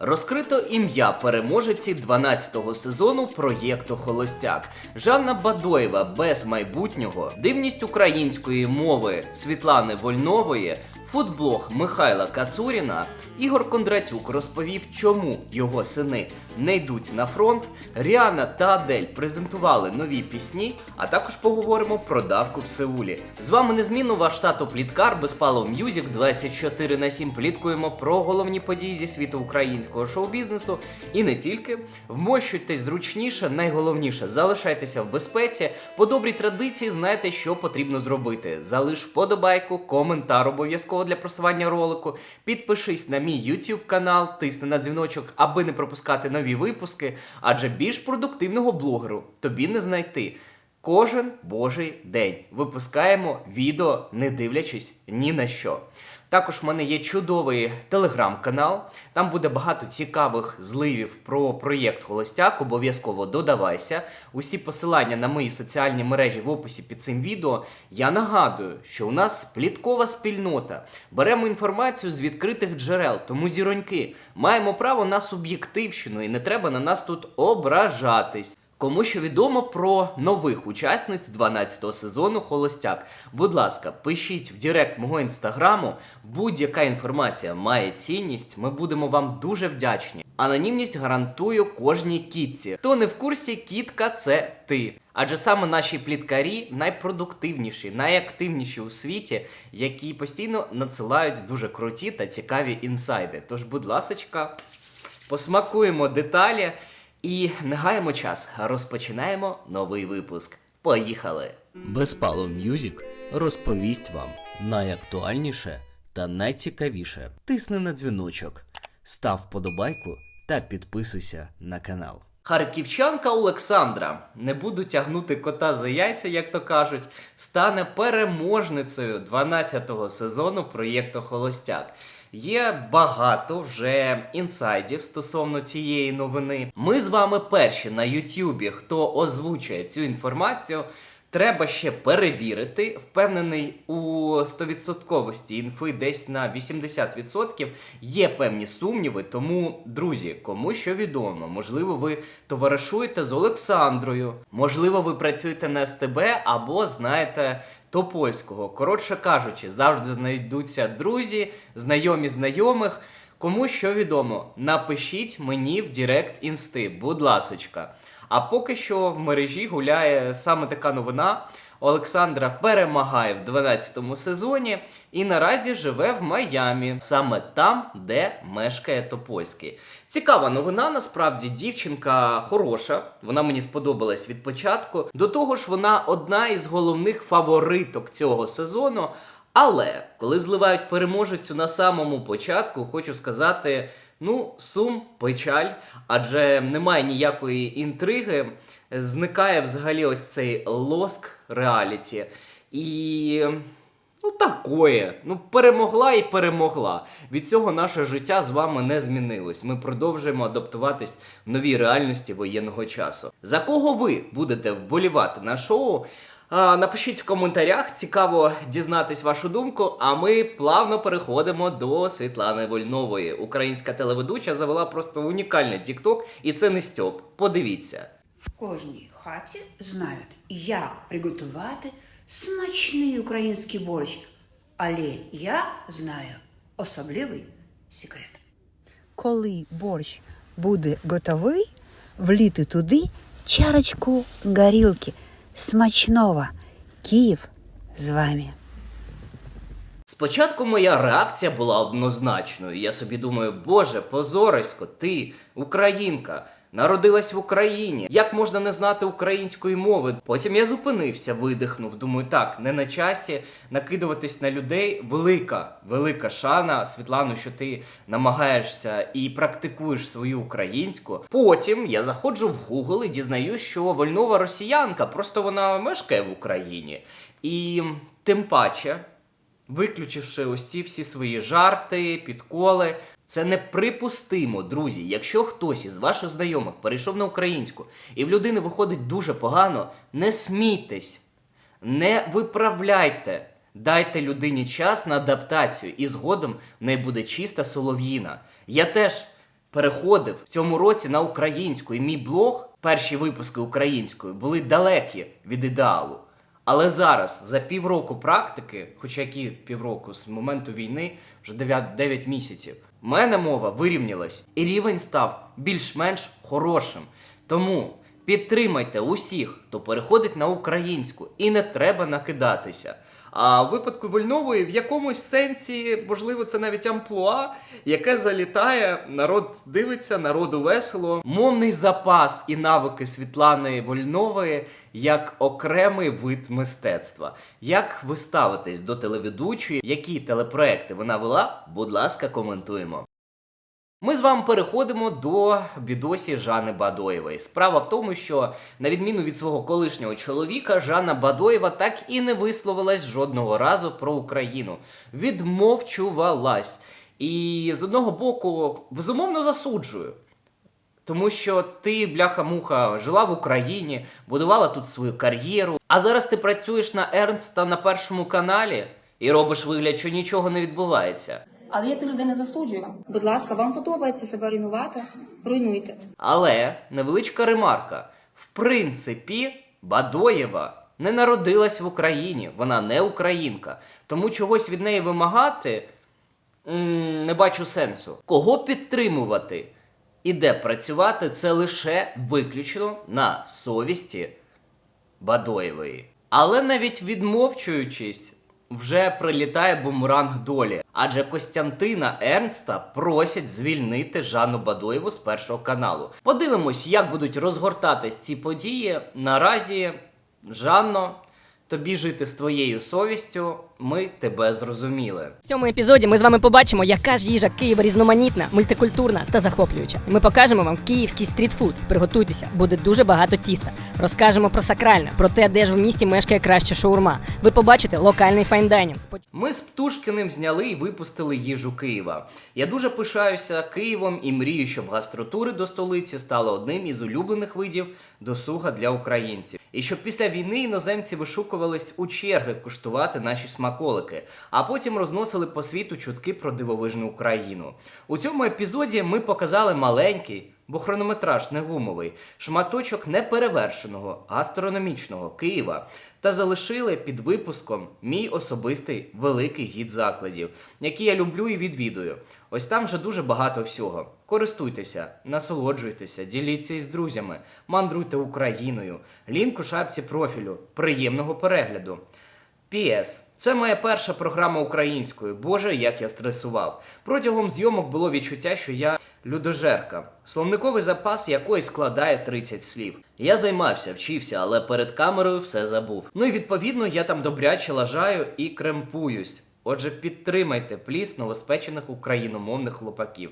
Розкрито ім'я переможеці 12-го сезону проєкту Холостяк Жанна Бадоєва без майбутнього, дивність української мови Світлани Вольнової, футблог Михайла Кацуріна. Ігор Кондратюк розповів, чому його сини не йдуть на фронт. Ріана та Адель презентували нові пісні, а також поговоримо про давку в Сеулі. З вами незмінно ваш тато Пліткар Безпалов М'юзік 24 на 7 пліткуємо про головні події зі світу українського шоу-бізнесу і не тільки. Вмощуйтесь зручніше, найголовніше залишайтеся в безпеці. По добрій традиції знаєте, що потрібно зробити. Залиш вподобайку, коментар обов'язково для просування ролику. Підпишись на мій YouTube канал, тисни на дзвіночок, аби не пропускати нові випуски, адже більш продуктивного блогеру тобі не знайти. Кожен божий день випускаємо відео, не дивлячись ні на що. Також в мене є чудовий телеграм-канал. Там буде багато цікавих зливів про проєкт Холостяк. Обов'язково додавайся. Усі посилання на мої соціальні мережі в описі під цим відео. Я нагадую, що у нас пліткова спільнота. Беремо інформацію з відкритих джерел, тому зіроньки маємо право на суб'єктивщину і не треба на нас тут ображатись. Кому що відомо про нових учасниць 12-го сезону Холостяк. Будь ласка, пишіть в Директ мого інстаграму. Будь-яка інформація має цінність. Ми будемо вам дуже вдячні. Анонімність гарантую кожній кітці. Хто не в курсі, кітка це ти. Адже саме наші пліткарі найпродуктивніші, найактивніші у світі, які постійно надсилають дуже круті та цікаві інсайди. Тож, будь ласочка, посмакуємо деталі. І не гаємо час, розпочинаємо новий випуск. Поїхали! Безпало М'юзік розповість вам найактуальніше та найцікавіше. Тисни на дзвіночок, став вподобайку та підписуйся на канал. Харківчанка Олександра, не буду тягнути кота за яйця, як то кажуть, стане переможницею 12-го сезону проєкту Холостяк. Є багато вже інсайдів стосовно цієї новини. Ми з вами перші на Ютубі, хто озвучує цю інформацію. Треба ще перевірити. Впевнений у 100% інфи десь на 80%. Є певні сумніви. Тому, друзі, кому що відомо, можливо, ви товаришуєте з Олександрою, можливо, ви працюєте на СТБ або знаєте Топольського. Коротше кажучи, завжди знайдуться друзі, знайомі знайомих. Кому що відомо, напишіть мені в Директ інсти, будь ласочка. А поки що в мережі гуляє саме така новина. Олександра перемагає в 12-му сезоні і наразі живе в Майамі, саме там, де мешкає Топольський. Цікава новина, насправді дівчинка хороша, вона мені сподобалась від початку. До того ж, вона одна із головних фавориток цього сезону. Але коли зливають переможецю на самому початку, хочу сказати. Ну, сум, печаль, адже немає ніякої інтриги, зникає взагалі ось цей лоск реаліті. І. Ну, такое. Ну, перемогла і перемогла. Від цього наше життя з вами не змінилось. Ми продовжуємо адаптуватись в новій реальності воєнного часу. За кого ви будете вболівати на шоу? Напишіть в коментарях, цікаво дізнатись вашу думку. А ми плавно переходимо до Світлани Вольнової. Українська телеведуча завела просто унікальний тікток, і це не Стьоп. Подивіться. В кожній хаті знають, як приготувати смачний український борщ. Але я знаю особливий секрет. коли борщ буде готовий, вліти туди чарочку горілки. Смачного. Київ з вами. Спочатку моя реакція була однозначною. Я собі думаю, боже, позорисько, ти, українка, народилась в Україні. Як можна не знати української мови? Потім я зупинився, видихнув. Думаю, так, не на часі накидуватись на людей. Велика, велика шана, Світлано, що ти намагаєшся і практикуєш свою українську. Потім я заходжу в Google і дізнаюсь, що Вольнова росіянка, просто вона мешкає в Україні. І тим паче виключивши ось ці всі свої жарти, підколи. Це неприпустимо, друзі. Якщо хтось із ваших знайомих перейшов на українську і в людини виходить дуже погано, не смійтесь, не виправляйте. Дайте людині час на адаптацію, і згодом в неї буде чиста солов'їна. Я теж переходив в цьому році на українську, і мій блог, перші випуски українською, були далекі від ідеалу. Але зараз, за півроку практики, хоча які півроку з моменту війни, вже 9, 9 місяців, в мене мова вирівнялась, і рівень став більш-менш хорошим. Тому підтримайте усіх, хто переходить на українську, і не треба накидатися. А в випадку Вольнової в якомусь сенсі, можливо, це навіть амплуа, яке залітає, народ дивиться, народу весело. Мовний запас і навики Світлани Вольнової як окремий вид мистецтва. Як ви ставитесь до телеведучої, які телепроекти вона вела? Будь ласка, коментуємо. Ми з вами переходимо до бідосі Жани Бадоєвої. Справа в тому, що на відміну від свого колишнього чоловіка, Жанна Бадоєва так і не висловилась жодного разу про Україну. Відмовчувалась. І з одного боку, безумовно засуджую. Тому що ти, бляха-муха, жила в Україні, будувала тут свою кар'єру. А зараз ти працюєш на Ернста на першому каналі і робиш вигляд, що нічого не відбувається. Але я цих людей не засуджую. Будь ласка, вам подобається себе руйнувати? Руйнуйте. Але невеличка ремарка: в принципі, Бадоєва не народилась в Україні, вона не українка. Тому чогось від неї вимагати не бачу сенсу. Кого підтримувати і де працювати, це лише виключно на совісті Бадоєвої. Але навіть відмовчуючись, вже прилітає бумеранг долі. Адже Костянтина Ернста просять звільнити Жанну Бадоєву з першого каналу. Подивимось, як будуть розгортатись ці події. Наразі, Жанно, тобі жити з твоєю совістю, ми тебе зрозуміли. В цьому епізоді ми з вами побачимо, яка ж їжа Києва різноманітна, мультикультурна та захоплююча. Ми покажемо вам київський стрітфуд. Приготуйтеся, буде дуже багато тіста. Розкажемо про сакральне, про те, де ж в місті мешкає краща шаурма. Ви побачите локальний файндайнінг. Ми з Птушкіним зняли і випустили їжу Києва. Я дуже пишаюся Києвом і мрію, щоб гастротури до столиці стали одним із улюблених видів досуга для українців. І щоб після війни іноземці вишукувались у черги куштувати наші смаколики, а потім розносили по світу чутки про дивовижну Україну. У цьому епізоді ми показали маленький. Бо хронометраж не гумовий, шматочок неперевершеного гастрономічного Києва та залишили під випуском мій особистий великий гід закладів, які я люблю і відвідую. Ось там вже дуже багато всього. Користуйтеся, насолоджуйтеся, діліться із друзями, мандруйте Україною. Лінк у шапці профілю. Приємного перегляду. Піс. Це моя перша програма українською. Боже, як я стресував. Протягом зйомок було відчуття, що я людожерка, словниковий запас якої складає 30 слів. Я займався, вчився, але перед камерою все забув. Ну і відповідно я там добряче лажаю і кремпуюсь. Отже, підтримайте пліс новоспечених україномовних хлопаків.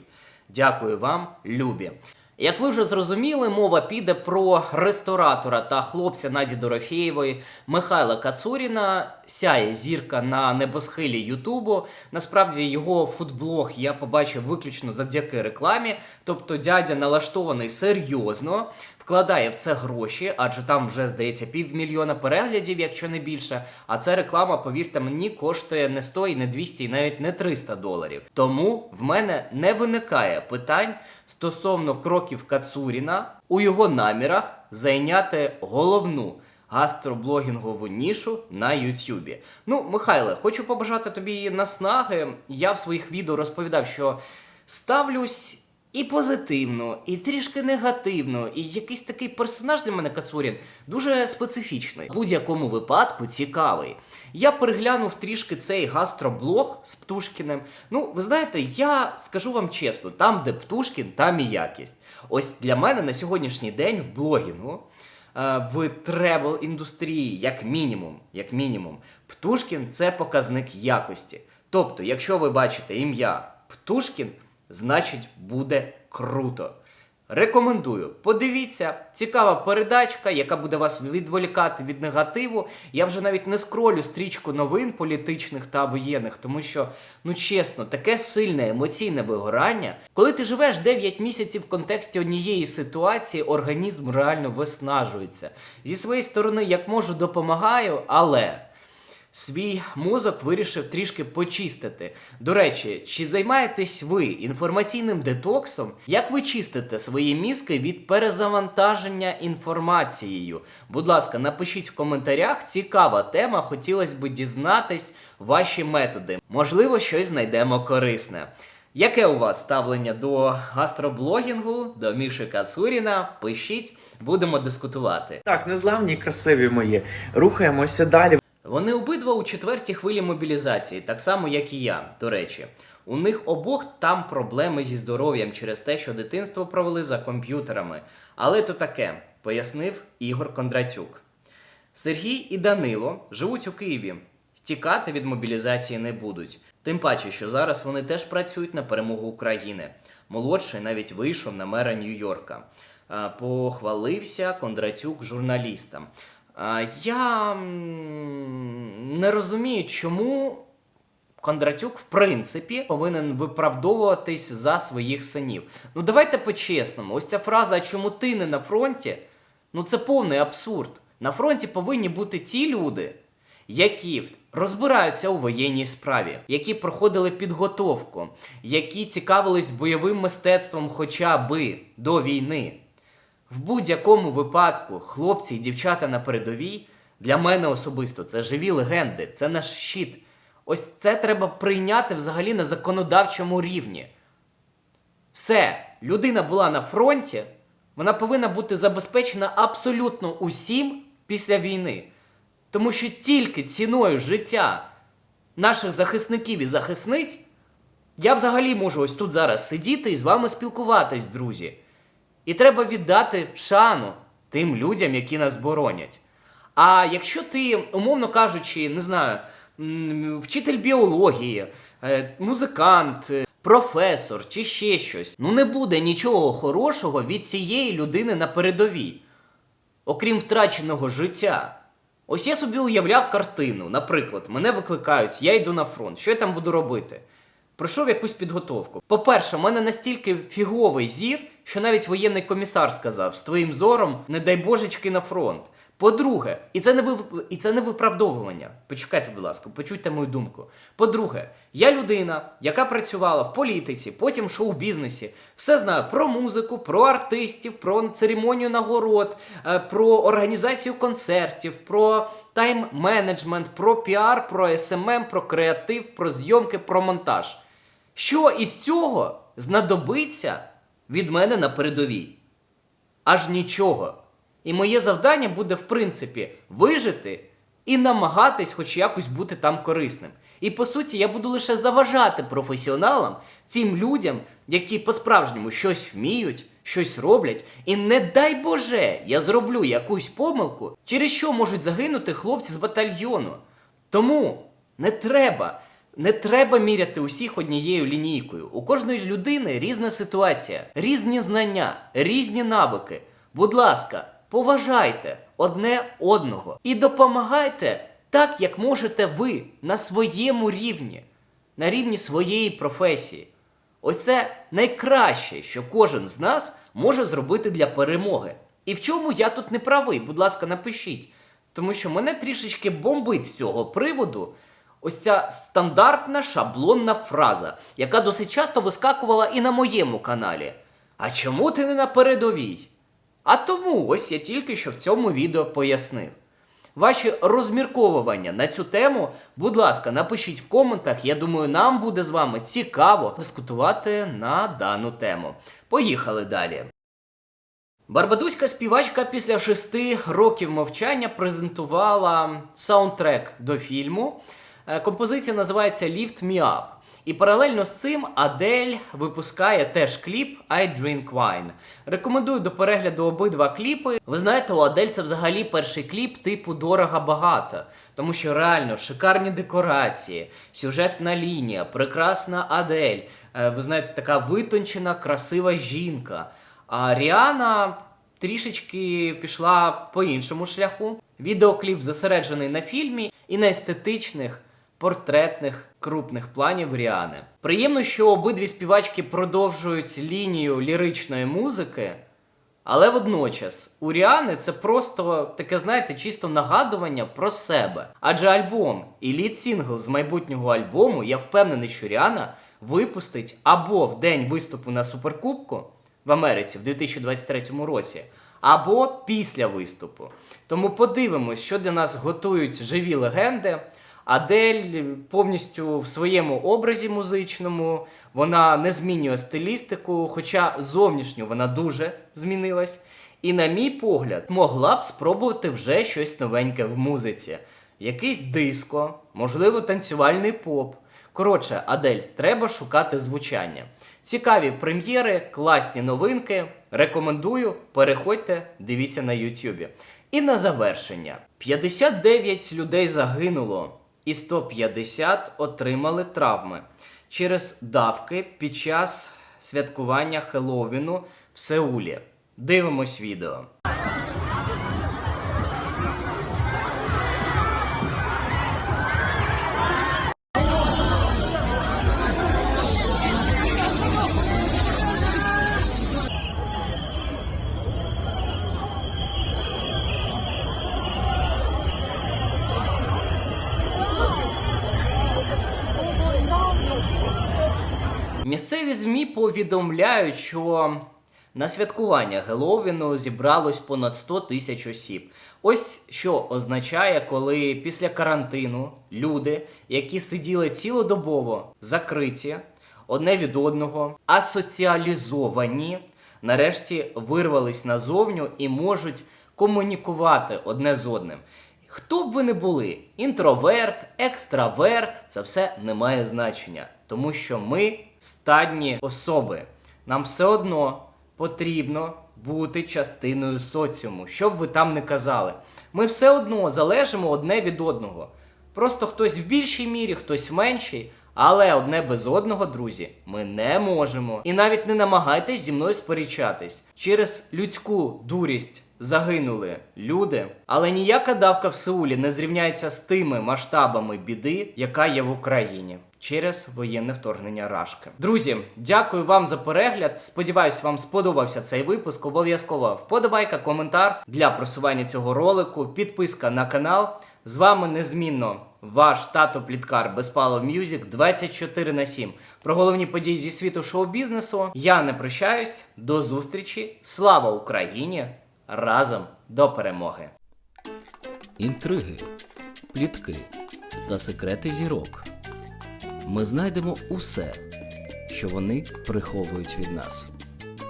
Дякую вам, любі. Як ви вже зрозуміли, мова піде про ресторатора та хлопця Наді Дорофєєвої Михайла Кацуріна. Сяє зірка на небосхилі Ютубу. Насправді його фудблог я побачив виключно завдяки рекламі. Тобто дядя налаштований серйозно, вкладає в це гроші, адже там вже здається півмільйона переглядів, якщо не більше. А ця реклама, повірте мені, коштує не 100, і не 200, і навіть не 300 доларів. Тому в мене не виникає питань стосовно кроків Кацуріна у його намірах зайняти головну гастроблогінгову нішу на Ютюбі. Ну, Михайле, хочу побажати тобі наснаги. Я в своїх відео розповідав, що ставлюсь. І позитивно, і трішки негативно, і якийсь такий персонаж для мене Кацурін дуже специфічний. В будь-якому випадку цікавий. Я переглянув трішки цей гастроблог з Птушкіним. Ну, ви знаєте, я скажу вам чесно, там, де Птушкін, там і якість. Ось для мене на сьогоднішній день в блогінгу в тревел індустрії, як мінімум, як мінімум, Птушкін це показник якості. Тобто, якщо ви бачите ім'я Птушкін, значить буде круто. Рекомендую. Подивіться, цікава передачка, яка буде вас відволікати від негативу. Я вже навіть не скролю стрічку новин політичних та воєнних, тому що, ну чесно, таке сильне емоційне вигорання. Коли ти живеш 9 місяців в контексті однієї ситуації, організм реально виснажується. Зі своєї сторони, як можу, допомагаю, але. Свій мозок вирішив трішки почистити. До речі, чи займаєтесь ви інформаційним детоксом? Як ви чистите свої мізки від перезавантаження інформацією? Будь ласка, напишіть в коментарях. Цікава тема. Хотілося б дізнатись ваші методи. Можливо, щось знайдемо корисне. Яке у вас ставлення до гастроблогінгу, до Міші Кацуріна? Пишіть, будемо дискутувати. Так, незламні, красиві мої. Рухаємося далі. Вони обидва у четвертій хвилі мобілізації, так само як і я, до речі. У них обох там проблеми зі здоров'ям через те, що дитинство провели за комп'ютерами. Але то таке, пояснив Ігор Кондратюк. Сергій і Данило живуть у Києві. Тікати від мобілізації не будуть. Тим паче, що зараз вони теж працюють на перемогу України. Молодший навіть вийшов на мера Нью-Йорка. Похвалився Кондратюк журналістам. Я не розумію, чому Кондратюк, в принципі, повинен виправдовуватись за своїх синів. Ну давайте по-чесному, ось ця фраза, «А чому ти не на фронті? Ну це повний абсурд. На фронті повинні бути ті люди, які розбираються у воєнній справі, які проходили підготовку, які цікавились бойовим мистецтвом хоча би до війни. В будь-якому випадку хлопці і дівчата на передовій для мене особисто це живі легенди, це наш щит. Ось це треба прийняти взагалі на законодавчому рівні. Все, людина була на фронті, вона повинна бути забезпечена абсолютно усім після війни. Тому що тільки ціною життя наших захисників і захисниць я взагалі можу ось тут зараз сидіти і з вами спілкуватись, друзі. І треба віддати шану тим людям, які нас боронять. А якщо ти, умовно кажучи, не знаю, вчитель біології, е, музикант, е, професор чи ще щось, ну не буде нічого хорошого від цієї людини на передовій, окрім втраченого життя. Ось я собі уявляв картину. Наприклад, мене викликають, я йду на фронт. Що я там буду робити? Пройшов якусь підготовку. По-перше, у мене настільки фіговий зір, що навіть воєнний комісар сказав: з твоїм зором, не дай божечки на фронт. По-друге, і це не ви і це не виправдовування. Почекайте, будь ласка, почуйте мою думку. По-друге, я людина, яка працювала в політиці, потім в шоу-бізнесі, все знаю про музику, про артистів, про церемонію нагород, е, про організацію концертів, про тайм-менеджмент, про піар, про СММ, про креатив, про зйомки, про монтаж. Що із цього знадобиться від мене на передовій? Аж нічого. І моє завдання буде, в принципі, вижити і намагатись хоч якось бути там корисним. І по суті, я буду лише заважати професіоналам, цим людям, які по-справжньому щось вміють, щось роблять, і не дай Боже, я зроблю якусь помилку, через що можуть загинути хлопці з батальйону. Тому не треба. Не треба міряти усіх однією лінійкою. У кожної людини різна ситуація, різні знання, різні навики. Будь ласка, поважайте одне одного і допомагайте так, як можете ви на своєму рівні, на рівні своєї професії. Ось це найкраще, що кожен з нас може зробити для перемоги. І в чому я тут не правий, будь ласка, напишіть. Тому що мене трішечки бомбить з цього приводу ось ця стандартна шаблонна фраза, яка досить часто вискакувала і на моєму каналі. А чому ти не на передовій? А тому ось я тільки що в цьому відео пояснив. Ваші розмірковування на цю тему, будь ласка, напишіть в коментах. Я думаю, нам буде з вами цікаво дискутувати на дану тему. Поїхали далі. Барбадуська співачка після шести років мовчання презентувала саундтрек до фільму. Е, Композиція називається Lift Me Up. І паралельно з цим Адель випускає теж кліп I Drink Wine. Рекомендую до перегляду обидва кліпи. Ви знаєте, у Адель це взагалі перший кліп типу дорого багато, тому що реально шикарні декорації, сюжетна лінія, прекрасна Адель. Е, Ви знаєте, така витончена, красива жінка. А Ріана трішечки пішла по іншому шляху. Відеокліп зосереджений на фільмі і на естетичних портретних крупних планів Ріани. Приємно, що обидві співачки продовжують лінію ліричної музики. Але водночас у Ріани це просто таке, знаєте, чисто нагадування про себе. Адже альбом і лід сингл з майбутнього альбому, я впевнений, що Ріана випустить або в день виступу на Суперкубку в Америці в 2023 році, або після виступу. Тому подивимось, що для нас готують живі легенди. Адель повністю в своєму образі музичному, вона не змінює стилістику, хоча зовнішньо вона дуже змінилась. І, на мій погляд, могла б спробувати вже щось новеньке в музиці. Якийсь диско, можливо, танцювальний поп. Коротше, Адель, треба шукати звучання. Цікаві прем'єри, класні новинки. Рекомендую, переходьте, дивіться на Ютубі. І на завершення: 59 людей загинуло, і 150 отримали травми через давки під час святкування Хеллоуіну в Сеулі. Дивимось відео. Повідомляють, що на святкування Геловіну зібралось понад 100 тисяч осіб. Ось що означає, коли після карантину люди, які сиділи цілодобово закриті одне від одного, асоціалізовані, нарешті вирвались назовню і можуть комунікувати одне з одним. Хто б ви не були, інтроверт, екстраверт, це все не має значення, тому що ми стадні особи. Нам все одно потрібно бути частиною соціуму, що б ви там не казали. Ми все одно залежимо одне від одного. Просто хтось в більшій мірі, хтось в меншій, але одне без одного, друзі, ми не можемо. І навіть не намагайтесь зі мною сперечатись. Через людську дурість загинули люди, але ніяка давка в Сеулі не зрівняється з тими масштабами біди, яка є в Україні. Через воєнне вторгнення Рашки. Друзі, дякую вам за перегляд. Сподіваюсь, вам сподобався цей випуск. Обов'язково вподобайка, коментар для просування цього ролику, підписка на канал. З вами незмінно ваш тато Пліткар Безпалов Мюзик 24 на 7. Про головні події зі світу шоу-бізнесу. Я не прощаюсь. До зустрічі. Слава Україні! Разом до перемоги! інтриги, плітки та секрети зірок. Ми знайдемо усе, що вони приховують від нас.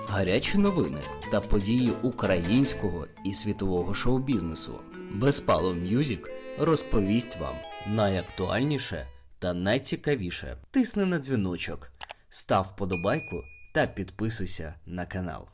Гарячі новини та події українського і світового шоу-бізнесу. Безпало Мюзік розповість вам найактуальніше та найцікавіше. Тисни на дзвіночок, став вподобайку та підписуйся на канал.